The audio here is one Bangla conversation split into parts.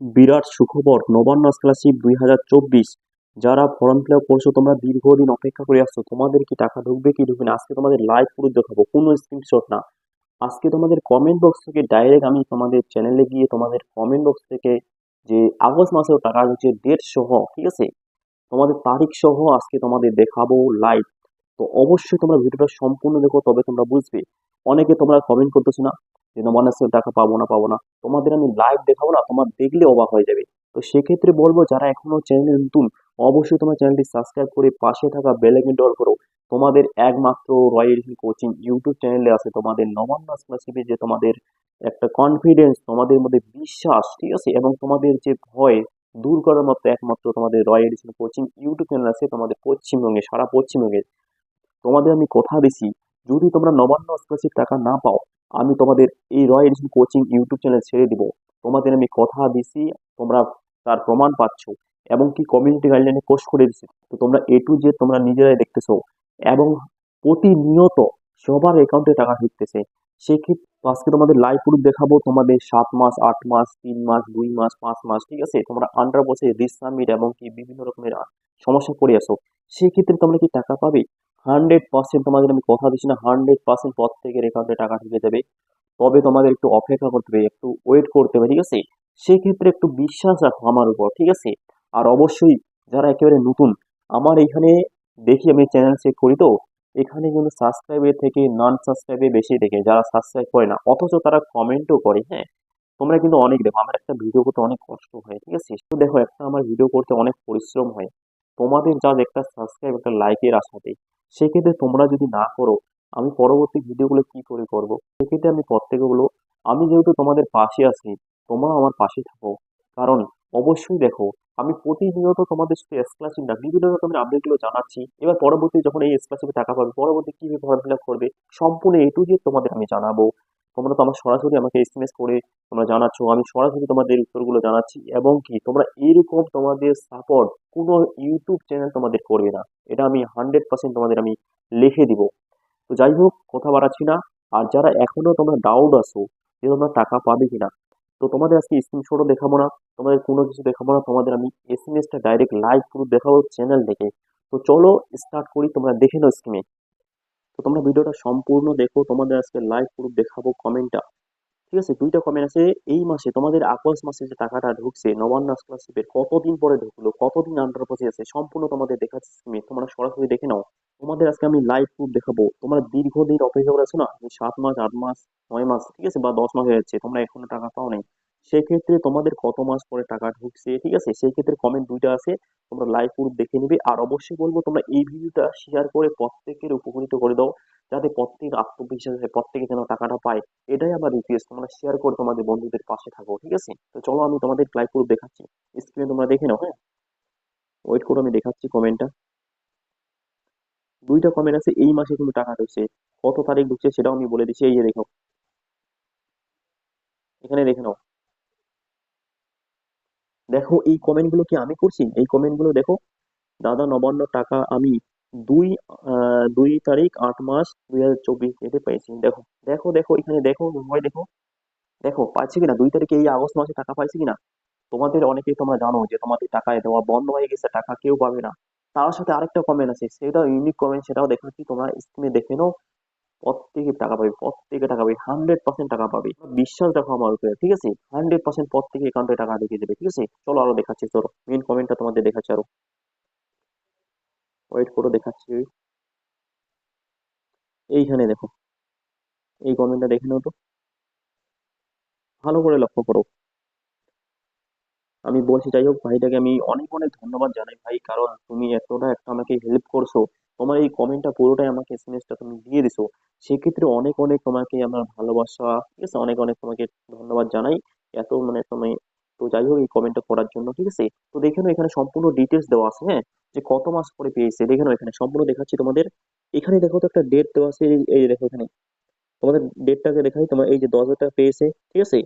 বিরাট সুখবর নবান্ন স্কলারশিপ দুই হাজার চব্বিশ। যারা ফর্ম ফিল আপ করছ, তোমরা দীর্ঘদিন অপেক্ষা করে আসছো, তোমাদের কি টাকা ঢুকবে, কি ঢুকবে না? আজকে তোমাদের লাইভ পুরো দেখাবো, কোনো স্ক্রিনশট না। আজকে তোমাদের কমেন্ট বক্স থেকে ডাইরেক্ট আমি তোমাদের চ্যানেলে গিয়ে তোমাদের কমেন্ট বক্স থেকে যে আগস্ট মাসেও টাকা হচ্ছে ডেট সহ, ঠিক আছে? তোমাদের তারিখ সহ আজকে তোমাদের দেখাবো লাইভ তো অবশ্যই তোমরা ভিডিওটা সম্পূর্ণ দেখো, তবে তোমরা বুঝবে। অনেকে তোমরা কমেন্ট করতেছো না, যে নবান্ন টাকা পাবো না পাবো না। তোমাদের আমি লাইভ দেখাবো না, তোমার দেখলে অবাক হয়ে যাবে। তো সেক্ষেত্রে বলব, যারা এখনও চ্যানেলে নতুন, অবশ্যই তোমার চ্যানেলটি সাবস্ক্রাইব করে পাশে থাকা বেল আইকন ডল করো। তোমাদের একমাত্র রয়্যাল কোচিং ইউটিউব চ্যানেলে আছে তোমাদের নবান্ন স্কলারশিপে যে তোমাদের একটা কনফিডেন্স তোমাদের মধ্যে বিশ্বাস, ঠিক আছে? এবং তোমাদের যে ভয় দূর করার মতো একমাত্র তোমাদের রয়্যাল কোচিং ইউটিউব চ্যানেল আছে তোমাদের পশ্চিমবঙ্গে, সারা পশ্চিমবঙ্গে। তোমাদের আমি কথা দিছি। যদি তোমরা নবান্ন স্কলারশিপ টাকা না পাও, আমি তোমাদের এই Roy edition coaching YouTube channel ছেড়ে দিব। তোমাদের আমি কথা দিছি, তোমরা তার প্রমাণ পাচ্ছ এবং কি কমিউনিটি গাইডলাইনে পোস্ট করে দিছি। তো তোমরা এ টু জেড তোমরা নিজেরাই দেখতেছো এবং প্রতিনিয়ত সবার অ্যাকাউন্টে টাকা ঢুকতেছে। সেক্ষেত্রে আজকে তোমাদের লাইভ প্রুফ দেখাবো, তোমাদের সাত মাস, আট মাস, তিন মাস, দুই মাস, পাঁচ মাস, ঠিক আছে? তোমরা আন্ডার বসে রিস সামিট এবং কি বিভিন্ন রকমের সমস্যা পড়ে আসো সেক্ষেত্রে তোমরা কি টাকা পাবে? হান্ড্রেড পার্সেন্ট তোমাদের আমি কথা দিচ্ছি না, হান্ড্রেড পার্সেন্ট পর থেকে অ্যাকাউন্টে টাকা ঢুকে যাবে। তবে তোমাদের একটু অপেক্ষা করতে হবে, একটু ওয়েট করতে হবে, ঠিক আছে? সেক্ষেত্রে একটু বিশ্বাস রাখো আমার উপর, ঠিক আছে? আর অবশ্যই যারা একেবারে নতুন, আমার এখানে দেখি আমি চ্যানেল চেক করি তো, এখানে কিন্তু সাবস্ক্রাইবের থেকে নন সাবস্ক্রাইবে বেশি দেখে, যারা সাবস্ক্রাইব করে না, অথচ তারা কমেন্টও করে হ্যাঁ? তোমরা কিন্তু অনেক দেখো, আমার একটা ভিডিও করতে অনেক কষ্ট হয়, ঠিক আছে? তো দেখো, একটা আমার ভিডিও করতে অনেক পরিশ্রম হয়। তোমাদের যা একটা সাবস্ক্রাইব একটা লাইকের আশাতে সেক্ষেত্রে তোমরা যদি না করো, আমি পরবর্তী ভিডিওগুলো কি করে করব? সেক্ষেত্রে আমি প্রত্যেকে বলো আমি যেহেতু তোমাদের পাশে আছি, তোমরা আমার পাশে থাকো। কারণ অবশ্যই দেখো, আমি প্রতিনিয়ত তোমাদের সাথে স্কলারশিপ না বিভিন্ন রকমের আপডেটগুলো জানাচ্ছি, এবার পরবর্তী যখন এই স্কলারশিপে টাকা পাবে, পরবর্তী কীভাবে ফর্ম ফিল করবে, সম্পূর্ণ এ টু তোমাদের আমি জানাব। তোমরা তো আমার সরাসরি আমাকে এস এম এস করে তোমরা জানাচ্ছ। আমি সরাসরি তোমাদের উত্তরগুলো জানাচ্ছি এবং কি, তোমরা এরকম তোমাদের সাপোর্ট কোনো ইউটিউব চ্যানেল তোমাদের করবে না। এটা আমি হান্ড্রেড পার্সেন্ট তোমাদের আমি লিখে দিব। তো যাই হোক, কথা বাড়াচ্ছি না। আর যারা এখনও তোমরা ডাউট আসো যে তোমরা টাকা পাবে কিনা, তো তোমাদের আজকে স্ক্রিনশটও দেখাবো না। তোমাদের কোনো কিছু দেখাবো না। তোমাদের আমি এস এম এসটা ডাইরেক্ট লাইভ পুরো দেখাবো চ্যানেল থেকে তো চলো স্টার্ট করি, তোমরা দেখে নাও স্ক্রিনে তো তোমরা ভিডিওটা সম্পূর্ণ দেখো, তোমাদের আজকে লাইভ পুরো দেখাবো কমেন্টটা ঠিক আছে? দুইটা কমেন্ট আছে। এই মাসে তোমাদের আগস্ট মাসে যে টাকাটা ঢুকছে, নবান্ন স্কলারশিপের কতদিন পরে ঢুকলো, কতদিন আন্ডার পচে আছে, সম্পূর্ণ তোমাদের দেখাচ্ছি তোমরা সরাসরি দেখে নাও। তোমাদের আজকে আমি লাইভ প্রুফ দেখাবো। তোমরা দীর্ঘদিন অপেক্ষা করে আছো না? সাত মাস, আট মাস, নয় মাস, ঠিক আছে? বা দশ মাস হয়ে যাচ্ছে। তোমরা এখনও টাকা পাও নাই সেক্ষেত্রে তোমাদের কত মাস পরে টাকা ঢুকছে, ঠিক আছে? সেই ক্ষেত্রে কমেন্ট দুইটা আছে, তোমরা লাইভ প্রুফ দেখে নিবে। আর অবশ্যই বলব, তোমরা এই ভিডিওটা শেয়ার করে প্রত্যেকের উপকৃত করে দাও, যাতে প্রত্যেক আত্মবিশ্বাস হয় প্রত্যেকে যেন টাকাটা পায়। এটাই আমার রিকোয়েস্ট তোমরা শেয়ার করে তোমাদের বন্ধুদের পাশে থাকো, ঠিক আছে? তো চলো আমি তোমাদের লাইভ প্রুফ দেখাচ্ছি। স্ক্রিনে তোমরা দেখে নাও হ্যাঁ? ওয়েট করে আমি দেখাচ্ছি কমেন্টটা দুইটা কমেন্ট আছে, এই মাসে কিন্তু টাকা ঢুকছে। কত তারিখ ঢুকছে সেটাও আমি বলে দিচ্ছি, এই যে দেখো। এখানে দেখে নাও। দেখো, এই কমেন্টগুলো কি আমি করছি? এই কমেন্টগুলো দেখো, দাদা নবান্ন টাকা আমি দুই দুই তারিখ আট মাস দুই হাজার চব্বিশ এতে পেয়েছি। দেখো দেখো দেখো, এখানে দেখো হয় দেখো। দেখো পাচ্ছি কিনা? দুই তারিখে এই আগস্ট মাসে টাকা পাইছি কিনা? তোমাদের অনেকেই তোমরা জানো যে তোমাদের টাকা দেওয়া বন্ধ হয়ে গেছে, টাকা কেউ পাবে না। তার সাথে আরেকটা কমেন্ট আছে, সেটাও ইউনিক কমেন্ট সেটাও দেখাচ্ছি তোমরা স্ক্রিনে দেখে নাও। প্রত্যেকে টাকা পাবে প্রত্যেকে টাকা পাবে হান্ড্রেড পার্সেন্ট টাকা পাবে। বিশ্বাস রাখো আমার উপরে, ঠিক আছে? হান্ড্রেড পার্সেন্ট প্রত্যেকে অ্যাকাউন্টে টাকা ঢুকে যাবে ঠিক আছে? চলো আরও দেখাচ্ছি, চলো। মেন কমেন্টটা তোমাদের দেখাচ্ছি আরও। ওয়েট করে দেখাচ্ছি। এইখানে দেখো। এই কমেন্টটা দেখে নাও তো। ভালো করে লক্ষ্য করো। আমি বলছি, যাই হোক, ভাইটাকে আমি অনেক অনেক ধন্যবাদ জানাই ভাই, কারণ তুমি এতটা একটা আমাকে হেল্প করছ। তোমার এই কমেন্টটা পুরোটাই আমাকে এসএমএসটা তুমি দিয়ে দিছো। সেক্ষেত্রে অনেক অনেক তোমাকে আমার ভালোবাসা, ঠিক আছে? অনেক অনেক তোমাকে ধন্যবাদ জানাই এত মানে তুমি, তো যাই হোক এই কমেন্টটা করার জন্য, ঠিক আছে? তো দেখে নাও এখানে সম্পূর্ণ ডিটেলস দেওয়া আছে হ্যাঁ? যে কত মাস পরে পেয়েছে, দেখে নাও এখানে, সম্পূর্ণ দেখাচ্ছি তোমাদের। এখানে দেখো তো একটা ডেট দেওয়া আছে, এই- দেখো এখানে। তোমাদের ডেটটাকে দেখাই, তোমার এই যে দশ হাজার টাকা পেয়েছে, ঠিক আছে?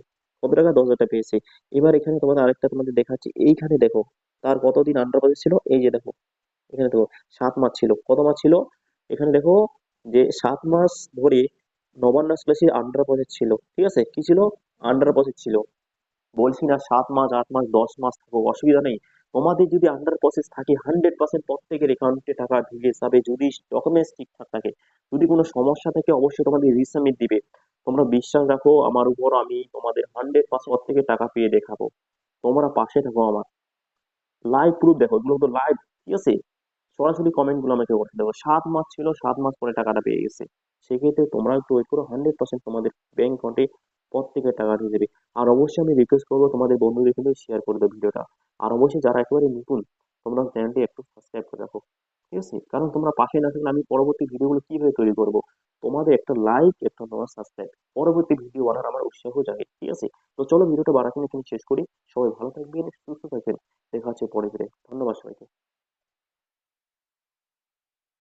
কত টাকা? দশ হাজার টাকা পেয়েছে। এবার এখানে তোমাদের আরেকটা তোমাদের দেখাচ্ছি, এইখানে দেখো, তার কতদিন আন্ডার ছিল? এই যে দেখো, এখানে দেখো, সাত মাস ছিল। কত মাস ছিল? এখানে দেখো যে সাত মাস ধরে নবান্ন স্প্যাসির আন্ডার প্রসেস ছিল, ঠিক আছে? কি ছিল? আন্ডার প্রসেস ছিল। বলছি না সাত মাস, আট মাস, দশ মাস থাকো, অসুবিধা নেই। তোমাদের যদি আন্ডার প্রসেস থাকে হান্ড্রেড পার্সেন্ট প্রত্যেকের অ্যাকাউন্টে টাকা ঢুকে যাবে, যদি ডকুমেন্টস ঠিকঠাক থাকে। যদি কোনো সমস্যা থাকে, অবশ্যই তোমাদের রিসাবমিট দিবে। তোমরা বিশ্বাস রাখো, আমার উপর আমি তোমাদের হান্ড্রেড পার্সেন্ট প্রত্যেকে টাকা পেয়ে দেখাবো। তোমরা পাশে থাকো আমার। লাইভ প্রুফ দেখো, এগুলো তো লাইভ ঠিক আছে? সরাসরি কমেন্টগুলো আমাকে করতে দেবো। সাত মাস ছিল, সাত মাস পরে টাকাটা পেয়ে গেছে। সেক্ষেত্রে তোমরা একটু ওয়েট করো হান্ড্রেড পার্সেন্ট তোমাদের ব্যাংক অ্যাকাউন্টে প্রত্যেকের টাকা দিয়ে দেবে। আর অবশ্যই আমি রিকোয়েস্ট করব তোমাদের বন্ধুদের কিন্তু শেয়ার করে দেবো ভিডিওটা আর অবশ্যই যারা একেবারে নতুন, তোমরা চ্যানেলটি একটু সাবস্ক্রাইব করে রাখো। ঠিক আছে? কারণ তোমরা পাশে না থাকলে আমি পরবর্তী ভিডিওগুলো কীভাবে তৈরি করব? তোমাদের একটা লাইক একটা তোমার সাবস্ক্রাইব পরবর্তী ভিডিও বানার আমার উৎসাহ জাগে। ঠিক আছে? তো চলো ভিডিওটা বাড়াতে এখানে শেষ করি। সবাই ভালো থাকবেন, সুস্থ থাকবেন। দেখা হচ্ছে পরে ফিরে। ধন্যবাদ সবাইকে।